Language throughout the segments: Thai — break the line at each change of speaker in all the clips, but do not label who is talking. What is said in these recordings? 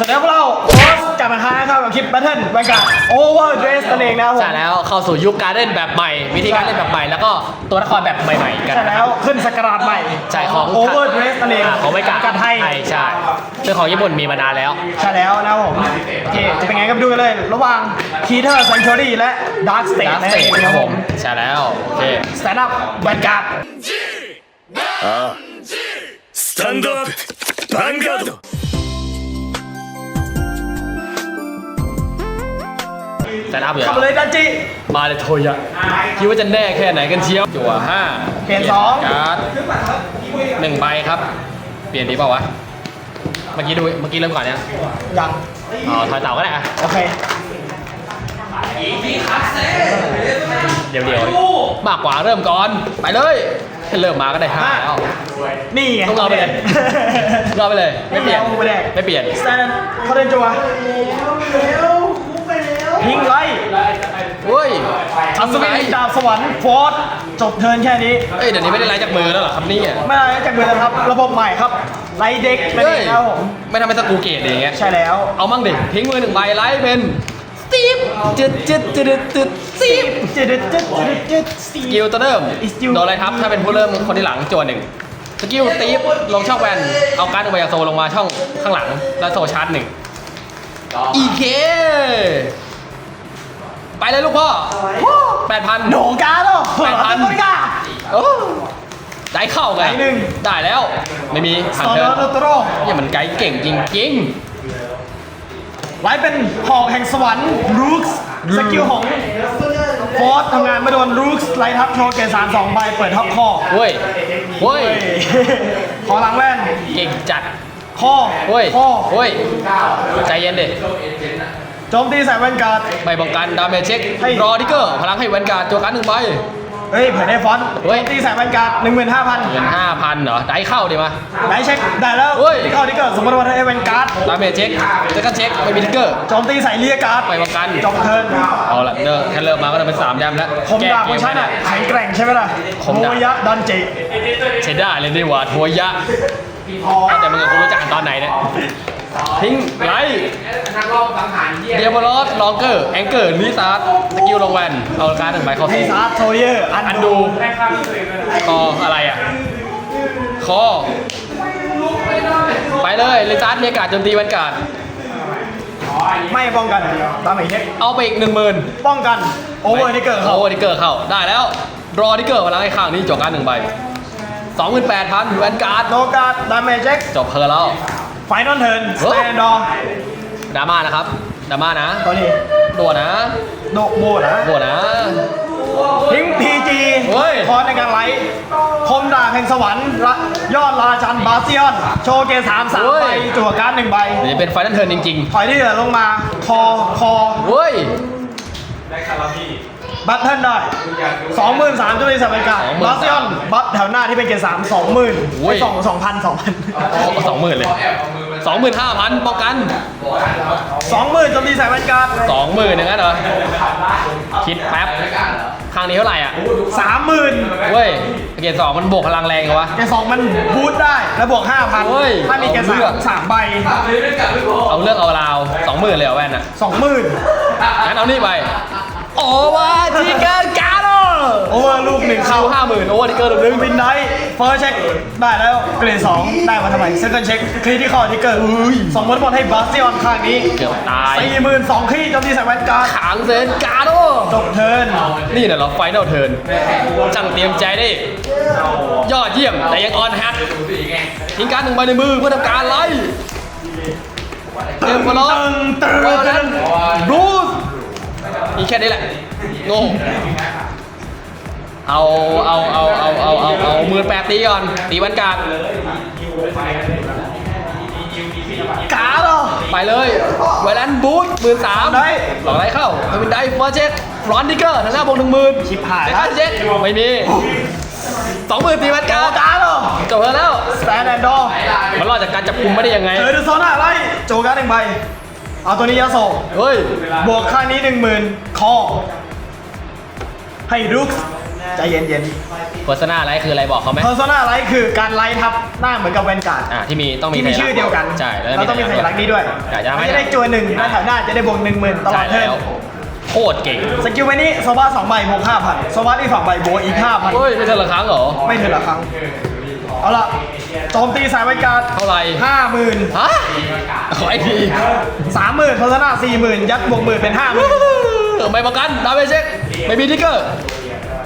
สวัสดีครับพวกเราโค้ชกลับมาค้าครับกับคลิปแบทเทิลบรรยากาศโอเวอร์เดรสนั่นเองนะครับผม
ใช่แล้วเข้าสู่ยุคการเล่นแบบใหม่ วิธีการเล่นแบบใหม่ แล้วก็ตัวละครแบบใหม่ๆกัน
ใช่แล้วขึ้นสกราชใหม่
ใช่ของ
โอเวอร์เดรสนั่นเอง า
ของไม่กา
กันไทย
ใช่ซึ่งของญี่ปุ่นมีมานานแล้ว
ใช่แล้วนะครับผมโอเคจะเป็นไงก็ไปดูกันเลย ระหว่างคีเทอร์ซันชอรี่และดาร์คสเต
ดา
ท
ร์คสเตทครับผมใช่แล้วโอเค
สแตนด์อัพบรรยากาศ
ああスタンドアップヴァンガード
แต่อัพอยู่
ขับเลยดันจิ
มาเลยโทยะคิดว่าจะแน่แค่ไหนกันเชียวจั่วห้า
เกณฑ์สอง
การ์ดหนึ่งใบครับ เปลี่ยนดีเปล่าวะ เมื่อกี้ดูเมื่อกี้เริ่มก่อนเนี่ย
ยัง
อ๋อถอยเต่าก็ได้อะ
โอเค
เดี๋ยวเดี๋ยวมากกว่าเริ่มก่อน ไปเลย เริ่มมาก็ได้ห้าแล้ว
นี่ไง
ต้องเอาไปเลยรอไปเลย ไม่เปลี่ยน
ไม่ได้
ไม่เปลี่ยน
สแตนด์เขาเดินจัว ยิงไล่
เฮ้ย
อัศวินดาบสวรรค์ฟอร์ดจบเทิร์นแค่นี้
เอ้ยเดี๋ยวนี้ไม่ได้ไล่จากมือแล้วเหรอครับเนี่ย
ไม่ได้จากเดิมนะครับ ระบบใหม่ครับ ไลท์เด็กนั่น
เฮ้
เอยงครับผม
ไม่ทำให้สกรูเกตอย่างเงี้ย
ใช่แล้ว
เอามั่งดิทิ้งมือหนึ่งใบไล่เป็นสตีฟจึดจึดจึดจึดสตีฟ
จึ๊ดจึ๊ดจึ๊ดจึ๊ดสี
สกิลตัวเริ่ม
Is still
โดนอะไรครับถ้าเป็นผู้เริ่มคนที่หลังจวนหนึ่งสกิลตีฟลงช่องแวน เอาการ์ดอุบายาโซลงมาช่องข้างหลัง แล้วโซชาร์จหนึ่งอีเค ไปเลยลูกพ่อแปดพัน
โหนกาเนาะ
แปดพัน
โหกา
ได้เข้าไง
ไหนหนึ่ง
ได้แล้ว ไม่มี
ส
หัน
ตอ
เทิร์น
ร์โตโร
เนี่ยมันไกด์เก่งจริง
ไลท์เป็นหอกแห่งสวรรค์รูคส์สกิลของฟอร์ดทำงานไม่โดนรูคส์ไลท์ทับโชว์เกรดสารสองใบเปิดทับคอ
ๆเว้ยเว้ย
เฮ้ย ขอหลังแว่น
เก่งจัด
คอ
เว้ย
คอ
เว้ย ใจเย็นดิ
โจมตีใส่แว่นการ์ด
ใบป้องกันดาเมจเช็ค
ให้
รอดิเกอร์พลังให้แวนการ์ดตัวการดหนึ่งใบ
เฮ้ยเผื่อได้ฟอนต์
เฮ้ย
โจมตีใส่แว่นการ์ดหนึ่งหมื่นห้าพัน
เงินห้าพันเหรอ ได้เข้าดิมา
ไหนเช็คได้แล้ว
เฮ้ย
ที่เข้าที่เกิดสมมติว่าได้แว่นการ์ด
ดาเมจเช็คเจกันเช็คไม่มีดิเกอร์
โจมตีใส่เลียการ์ด
ใบป้องกัน
จบเทิร์น
เอาละเด้อแค่เริ่มมาก็จะเป็นสามยำแล้ว
คมดาบของฉันอะแข็งแกร่งใช่ไหมล่ะ
คมดาบ
โมยะดันจิ
ใช้ได้เลยดีกว่าโทยะแต่มึงกับกูรู้จักกันตอนไหนเนี่ยทิ้งไลท์เดียบอลสลองเกอร์แองเกอร์ลิซาร์ดสกิลลงแวนเอาการดหนึ่งใบเข้า
พี
สู่
ซาร์โทเยอร์ อัน
อัน
ดู
ดูคออะไรอะ คอ ไปเลยลิซาร์ดมีอากาศโจมตีแวนการ์ด
ไม่ป้องกัน ตามอีกเช็ค
เอาไปอีกหนึ่งหมื่น
ป้องกัน โอเวอร์นี่เกิดเขา
โอเวอร์ดิเกอร์เข้าได้แล้ว รอดิเกอร์พลังให้ข้างนี้จบการดหนึ่งใบสองหมื่นแปดพันแวนการ์ด
โนการ์ดดาเมจเช็ค
จบเพลแล้ว
ไฟนอลเทิร์นส
เฮ้
แต
ย
นดอร์
ดราม่านะครับดราม่านะ
เกา
หลีโดดนะ
โดโบนะ
โบดนะ
ทิ้งทีจี
เฮ้
ในการไลท์คมดาบแห่งสวรรค์ยอดราชันบาเซียน โชว์เกสามสามใบจั่วการหนึ่งใบ
นี่เป็นไฟนั่นเทินจริง
ถอยที่เหลือลงมาคอคอ
เฮ้ยได้คารา
บัตเทิลได้สองหมื่นสามจุดสี่สิบเอ็ด
กา
บาเซียนบัตแถวหน้าที่เป็นเกสามสองหมื่น
โอ้ย
สองสองพันสองพัน
สองหมื่นเลย สองหมื่นห้าพันประกัน
สองหมื่นจมตีสายมันกลับ
20,000อย่างนั้นเหรอ คิดแป๊บทางนี้เท่าไหร่อะ
สามหมื่น
เว้ยเกรดสองมันบวกพลังแรงเหรอวะ
แกสองมันบูทได้แล้วบวกห้าพัน
เฮ้ย
ถ้ามีแกสา
เอาเลื
มสามใบ
เอาเลือกเอาราว20,000เลยเหรอแว่นอะ
สองหมื่น
งั้นเอานี่ไป โอวาทีเกินกัน
โอเวอร์ลูกหนึ่ง
เข้า
เข้า
ห้าหมื่นโอวาจิเกอร์หนึ่ง
วินไดเฟิร์สเช็คได้แล้วเกรดสองได้มาทำไมเซคันด์เช็คคลีที่คอที่เกิดสองหมื่นหมดให้บาสซิออนข้างนี้
เกือบตาย
สี่หมื่นสองคลีโจมตีสายแวนการ์ด
ขางเซนการ์ด
จบเทิร์น
นี่เนี่ยเราไฟนอลเทิร์นจังเตรียมใจได้ ยอดเยี่ยมแต่ยังออนแฮททิ้งการดหนึ่งใบในมือเพื่อทำการไล่เต็มบอล
ตึงตึง
วอลนั้นรูสมีแค่นี้แหละงง เอาเอาเอาเอาเอาเอาเอามือแปดตีก่อนตีวันกาด
การ์ดเหรอ
ไปเลยเวลันบูทหมื่นสาม
ได้
หลอกได้เข้าทวินได้ฟอร์เช็คฟรอนดิเกอร์ทางหน้าบวกหนึ่งหมื่น
ชิบหาย
แต่
แล้ว
ค่าเช็คไม่มีสองหมื่นตีวันกาด
การ์ดเหรอ
จบแล้ว
สแตนแอนด์ดอร์
มันรอดจากการจับกุมไม่ได้ยังไง
เธอดูโซน่าไรโจการ์ดหนึ่งใบเอาตัวนี้ยาโซ
เฮ้ย
บวกข้างนี้หนึ่งหมื่นคอให้รุก ใจเย็นเย็น
โฆษณาอะไรคืออะไรบอกเขาไหม
เพอร์โซนาไลท์คือการไลท์ทับหน้าเหมือนกับแวนการ์ด
อ่าที่มีต้องมี
ที่มีชื่อเดียวกัน
ใช่
แล้วต้องมีสัญลักษณ์นี้ด้วย
ใช่จะทำให้
จะได้จัวหนึ่งแล้วแถวหน้าจะได้บวกหนึ่งหมื่นตล
ใช่
อดเทิร์
แล้ว
น
โคตรเก่ง
สกิลไปนี้โซบ้าสองใบบวกห้าพันโซบ้าที่สองใบบวกอีกห้าพัน
เฮ้ย ไม่ใช่ละครั้งเหรอ
ไม่ถึงละครั้ง เอาละโจมตีสายไวการ์ด
เท่าไหร่
ห้าหมื่น
ฮะขอไอที
สามหมื่นเพอร์โซนาสี่หมื่นยัดบวกหมื่นเป็นห้าหมื่น
ไม่ประกันดาวเมจเช็คไม่มีทิกเกอร์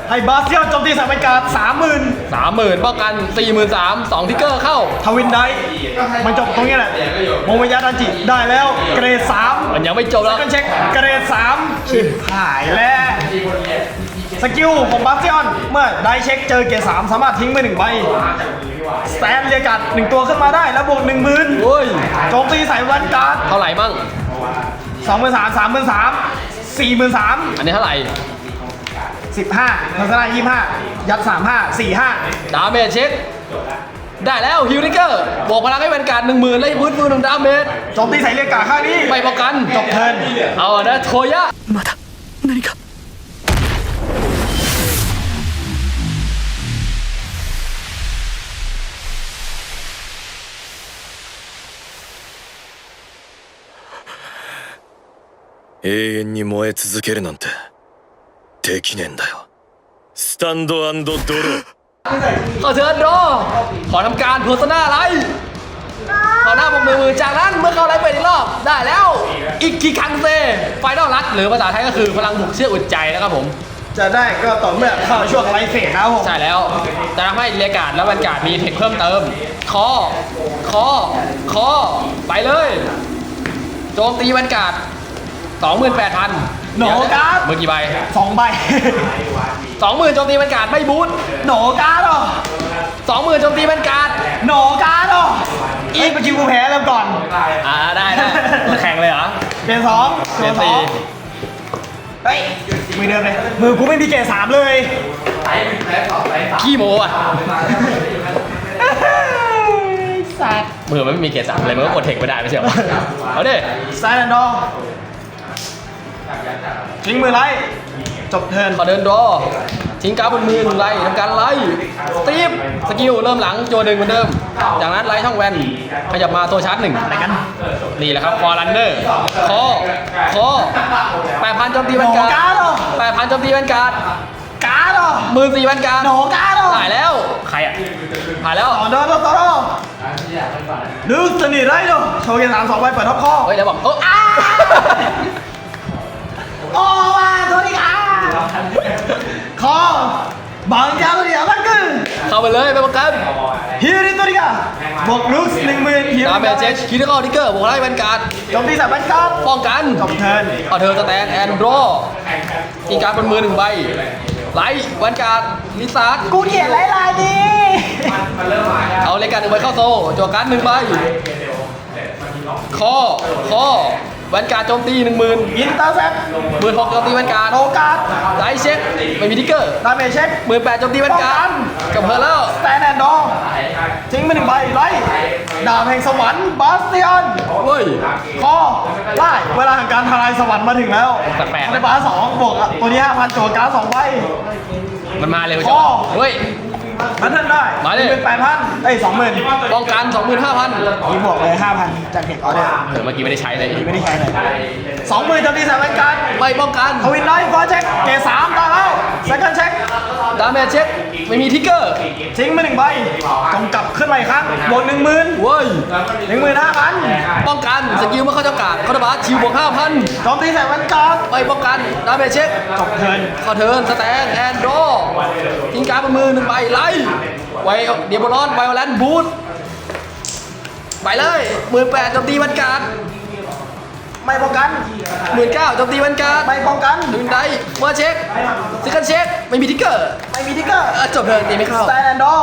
ให้บาสเซียนโจมตีสายไวการ์ดสามหมื่น
สามหมื่นป้องกันสี่หมื่นสามสองทิกเกอร์เข้า
ทวินไดท์มันจบตรงนี้แหละโมเมยัตอันจิได้แล้วเกรดสาม
มันยังไม่จบแล้ว
กันเช็คเกรดสามชิบหายแล้ว สกิลของบาสเซียนเมื่อได้เช็คเจอเกรดสามสามารถทิ้งไปหนึ่งใบสแตนเรียกัดหนึ่งตัวขึ้นมาได้แล้วบวกหนึ่งหมื่น
เฮ้ย
โจมตีใส่วันการ์ด
เท่าไหร่มั่ง
สองหมื่นสามสามหมื่นสามสี่หมื่นสาม
อันนี้เท่าไหร่
สิบห้าลักษณะยี่ห้ายัดสามห้าสี่ห้า
ดาเมจเช็ค ได้แล้วฮิวทิกเกอร์บวกพลังให้เป็นการหนึ่งหมื่นแล้วพื้นมือหนึ่งดาเมจ
โจมตีใส่เรียกการ์ดข้างนี้
ไม่ป้องกัน
จบเทิร์น
เอานะโทยะ
まだ何か永遠に燃え続けるなんて できねえんだよスタンドドロー
ขอเชิญรอขอทำการโฆษณาอะไรขอหน้าบกมือมือจากนั้นเมื่อเข้าไลฟ์เป็นอีกรอบ ได้แล้ว อีกกี่ครั้งเซไฟนอลรัดหรือภาษาไทยก็คือพลังบุกเชื่ออุ่นใจนะครับผม
จะได้ก็ต่อเมื่อเข้าช่วงไลฟ์เฟสนะครับผม
ใช่แล้วจะทำให้เรียกการ์ดและบรรยากาศมีเทคเพิ่มเติม คอ คอ คอ ไปเลย โจมตีบรรยากาศ28,000
โหนการ์ด
เมื่อกี่ใบ
สองใบ
20,000โจมตีบรรยากาศไม่บูท
โหนการ์ดเหรอ
20,000โจมตีบรรยากาศ
โหนการ์ดเหรออีกเมื่อกี้กูแพ้เริ่มก่อน
อ่าได้ได้แข่งเลยเหรอ
เกรดสอง
เรียน
ส
ตี
องเฮ้ยมือเดิมเลย มือกูไม่มีเกรดสามเลย
ขี้โมอะ
สัตว์
มือมันไม่มีเกียร์สามเลยมันก็กดเทคไม่ได้ไม่ใช่เหรอเอาดิ
ไซแอนดอ ทิ้งมือไล่จบเทิร์น
ขอเดินรอทิ้งการ์ดบนมือหนึ่งไล่ทำการไล่สตีฟสกิลเริ่มหลังโจหนึ่งเหมือนเดิม จากนั้นไล่ช่องแวนขยับมาตัวชาร์จหนึ่ง
อะไรกัน
นี่แหละครับคอรันเนอร์คอคอแปดพันโจมตีแวนการ์
โหนการ์ดเหรอ
แปดพันโจมตีแวนการ์ด
การ์ดเหรอ
หมื่นสี่แวนการ์ด
โหนการ์ดเหรอ
ตายแล้ว ใครอะผ่านแล้ว
ต่อเดินต่อต่อต่อลึกสนิทไรเนาะโชว์เกรดสามสองใบเปิดท็อปข้อ
เฮ้ยแล้วบอกเอออ้า
โอ้มาโทษดีค่ะคอบางยาตัวเดียวนั่นคือ
เข้าไปเลยไปประกัน
ฮิริตัวเดียวบวกลุกหนึ่งหมื่นฮิริ
ดาเมจเช็คคิดเข้าทิกเกอร์บวกไล่แวนการ์ด
โจมตีสับบันการ์ด
ป้องกัน
จบเทิร์น
เอาเธอสแตนแอนดรอมีการดบนมือหนึ่งใบไลท์วันการ์ดลิซาร์ด
กูเขียนลายลายดี
เอาเลขการดหนึ่งใบเข้าโซ่จั่วการ์ดหนึ่งใบคอคอ วันการ์ดโจมตีหนึ่งหมื่น
อินเตอร์เซ็ป
หมื่นหกโจมตีวันการ์ด
โนการ์ด
ไลท์เช็คไม่มีทิกเกอร์
ดาเมจเช็ค
หมื่นแปดโจมตีวันการ์ดจบเพลแล้ว
สแตนแอนด์ดอทิ้งไปหนึ่งใบไล่ดาบแห่งสวรรค์บาสเตียน
เฮ้ย
คอไล่เวลาแห่งการทลายสวรรค์มาถึงแล้ว
แปลกๆนะ
ในบาสสองบวกอะตัวนี้ห้าพันตัวการ์ดสองใบ
มันมาเร็ว
ค
จัง
อ
เฮ้ย
มันทันได้
มาดิ
เป็นแปดพันเอ้ยสองหมื่น
ป้องกัน 25,000
นี่บวกเลยห้าพันจากเด็กออเดอร์
เออเมื่อกี้ไม่ได้ใช้เลย
ไม่ได้ใช้เลยสองหมื่นโจมตีสามรายการ
ไม่ป้องกัน
ทวินไลท์ฟอร์เช็คเกรดสามตายแล้วเซคันเช็ค
ดาเมจเช็คไม่มีทิกเกอร์
ทิ้งไปหนึ่งใบจงกลับขึ้นมาอีกครั้งบวกหนึ่งหมื่น
เว้ย
หนึ่งหมื่นห้าพัน
ป้องกันสกิลเมื่อเข้าเจ้ากาดคาร์บาสชิวบวก5,000
โจมตีใส่วันการ์ด
ไม่ป้องกันดาเมจเช็ค
จบเทิร์น
ขอเทิร์นสแตนแอนดรอทิ้งการ์ดบนมือหนึ่งใบไล่ไวเดียบอลอนไวโอแลนบูทไปเลยหมื่นแปดโจมตีบรรการ
ไม่ป้องกัน
หมื่นเก้าโจมตีบรรการ
ไม่ป้องกัน
ดึงได้เมื่อเช็คซิกันเช็คไม่มีทิกเกอร์
ไม่มีทิกเกอร์
เออจบเทิร์นตีไม่เข้า
สแตนแอนด์ดอ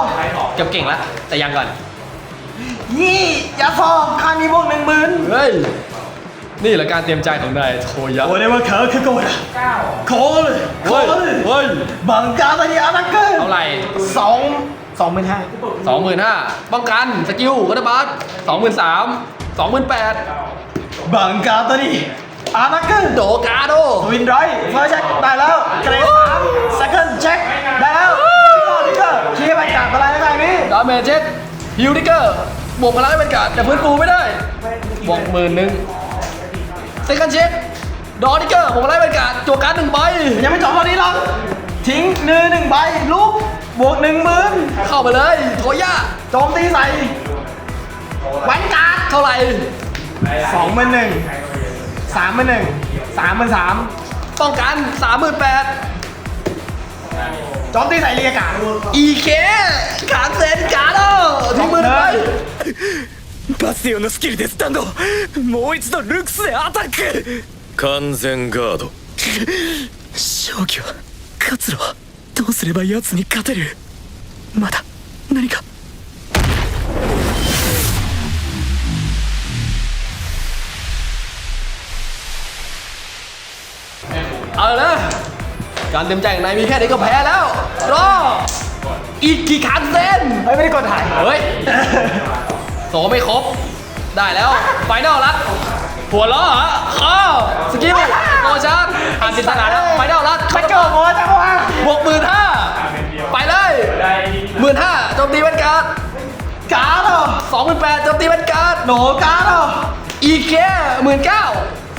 เกือบเก่งแล้วแต่ยังก่อน
ยี่ยาฟอมข้างนี้บวกหนึ่งหมื่น
เฮ้ย นี่แหละการเตรียมใจของนายโทยะ
โอ้ยว่าเขาคือโกดอะโคเลยโค
เฮ้ย
เลย
เฮ้ย
บังการตัวนี้อานักเกอร์
เท่าไหร่
สองสองหมื่นห้า
สองหมื่นห้าป้องกันสกิลคาร์บาสสองหมื่นสามสองหมื่นแปด
บังการตัวนี้อานักเกอร์
โดกาโด
วินไรเฟิร์สเช็คได้แล้วเกรดสาม second check ได้แล้วทิกเกอร์ทิกเกอร์ชี้ให้ไปจับอะไรแบบนี้
ดาเมจเช็คฮิวดิเกอร์บวกพลังให้เป็นการดแต่พื้นฟูไม่ได้บวกหมื่นหนึ่ง เซคันเช็คดอดิเกอร์บวกพลังให้เป็นการดจั่วการ์ดหนึ่งใบ
ยังไม่จบตอนนี้หรอกทิ้งเนื้อหนึ่งใบลูกบวกหนึ่งหมื่น
เข้าไปเลยโทย่า
โจมตีใส่แวนการ์ด
เท่าไหร่
สองหมื่นหนึ่งสามหมื่นหนึ่งสามหมื่นสาม
ป้องกันสามหมื่นแปด
โจมตีใส่เรียกการ์ด
อีเคขาเซนการ์ดทิ้งมือหนึ่งใบ
バスティオンのスキルでスタンドもう一度ルクスでアタック完全ガード
勝機は活路はどうすれば奴に勝てるまだ何か
เอาเลยนะการเต็มใจของนายมีแค่นี้ก็แพ้แล้ว รอ อีกกี่คันเซน
เฮ้ยไม่ได้กดถ่าย
เฮ้ย โสไม่ครบ ได้แล้ว ไฟนอลรัดหัวล้อเหรอข้อสกิลโมชั่นผ่านจินตนาแล้วไฟนอลรัด
ไม่เกิดโมจังวะ
บวกหมื่นห้าไปเลยหมื่นห้าโจมตีเป็นการ์ด
การ์ดเหรอ
สองหมื่นแปดโจมตีเป็นการ์ด
โหนการ์ดเหรอ
อีแค่หมื่นเก้า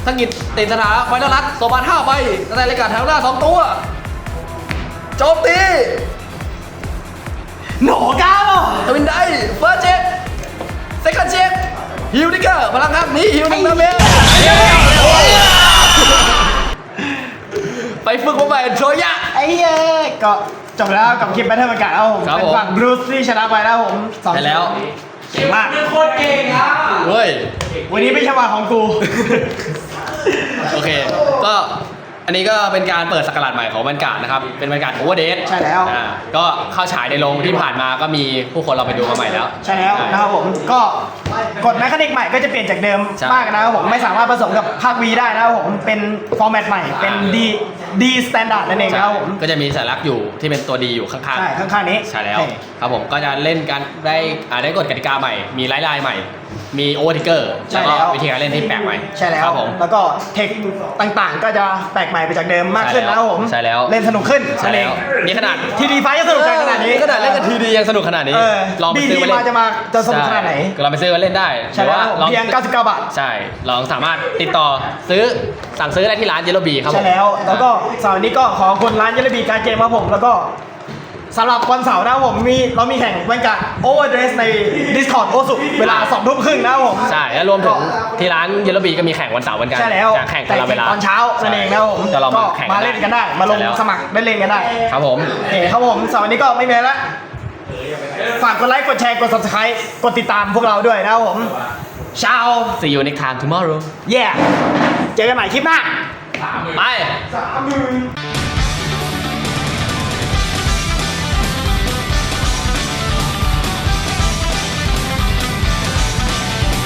ทั้งกิจเต็มสถานะไฟนอลรัดโซบานห้าไปตั้งแต่รายการแถวหน้าสองตัวโจมตี
โหนการ์ดเหรอ
ทวินได้เฟิร์สเจ็ค เซคันเช็คฮิวดิเกอร์พลังครับนี้ฮิวหนึ่งดาเมจไปฝึกมาใหม่โชยะ
ไอ้เย้ก็จบแล้วกับคลิปแบทเทิลประกาศแล้วผม
ครับ
เป็น
ผม
ฝั่งบรูซที่ชนะไปแล้วผมสอง
ไปแล้ว
เก่งมาก
เฮ้ย
วันนี้ไม่ใช่วันของกู
โอเค ก็ อันนี้ก็เป็นการเปิดสกราชใหม่ของบรรกาศนะครับ เป็นบรรกาศโอเวอร์เดท
ใช่แล้ว
อ่าก็เข้าฉายในโรงที่ผ่านมาก็มีผู้คนเราไปดูมาใหม่แล้ว
ใช่แล้วนะครับผมก็กฎแมคานิกใหม่ก็จะเปลี่ยนจากเดิม
ใช่
มากนะครับผมไม่สามารถผสมกับภาควีได้นะครับผมเป็นฟอร์แมตใหม่เป็น D D standard นั่นเองนะครับผม
ก็จะมีสัญลักษณ์อยู่ที่เป็นตัวดีอยู่ข้างๆ
ใช่ข้างๆนี้
ใช่แล้ว
โอเค
ครับผมก็จะเล่นกันได้อ่าได้กฎกติกาใหม่ มีไลน์ไลน์ใหม่ มีโอเวอร์ทิกเกอร์
ใช่
แล้ว
แล้
ก็
ว
วิธีการเล่นที่แปลกใหม่
ใช่แล้ว
ครับผม
แล้วก็เทคต่างๆ ก็จะแปลกใหม่ไปจากเดิมมากขึ้น
ใช่
นะ
แล้
ควรับผม
ใช่แล้ว
เล่นสนุกขึ้น
ใช่
นั่นเอ
แล้
ง
วนี่ขนาด
ทีดีไฟจะสนุกกันขนาดนี้
ขนาดเล่นกันทีดียังสนุกขนาดนี้
เออ
ลองไปซื้อมา
BD
เล่
มานจะมาจะสนุกขนาดไหน
ใช่เราไปซื้อมาเล่นได้
ใช่
หรือ
แล้ว
ว่าลอง
เพียง 99 บาท
ใช่ลองสามารถติดต่อซื้อสั่งซื้อได้ที่ร้านเยลโลบีครับผม
ใช่แล้ว แล้วก็เสาร์นี้ก็ขอขอบคุณร้านยลบีการเกมมาผม แล้วก็ สำหรับวันเสาร์นะครับผมมีเรามีแข่งวันกับโอเวอร์เดรสใน Discord โอสุเวลา2ทุ่มครึ่งนะครับผม
ใช่แล้วรวมถึงที่ร้านเยลโลบีก็มีแข่งวันเสาร์เหมือนกัน
ใช่แล้ว
จะแข่งคนละเวลา
ตอนเช้านั่นเองนะครับผม
จะลอง
ก็
มาแข่ง
มาเล่นกันได้ มาลง
ใช่แล้ว
สมัครได้เล่นกันได้
ครับผม
โอเคครับผมเสาร์นี้ก็ไม่มีอะไรละฝากกดไลค์ กดแชร์ กด subscribe กดติดตามพวกเราด้วยนะครับผมชาว
see you next time tomorrow
แย่เจอกันใหม่คลิปหน้า
ไป
สามหมื่น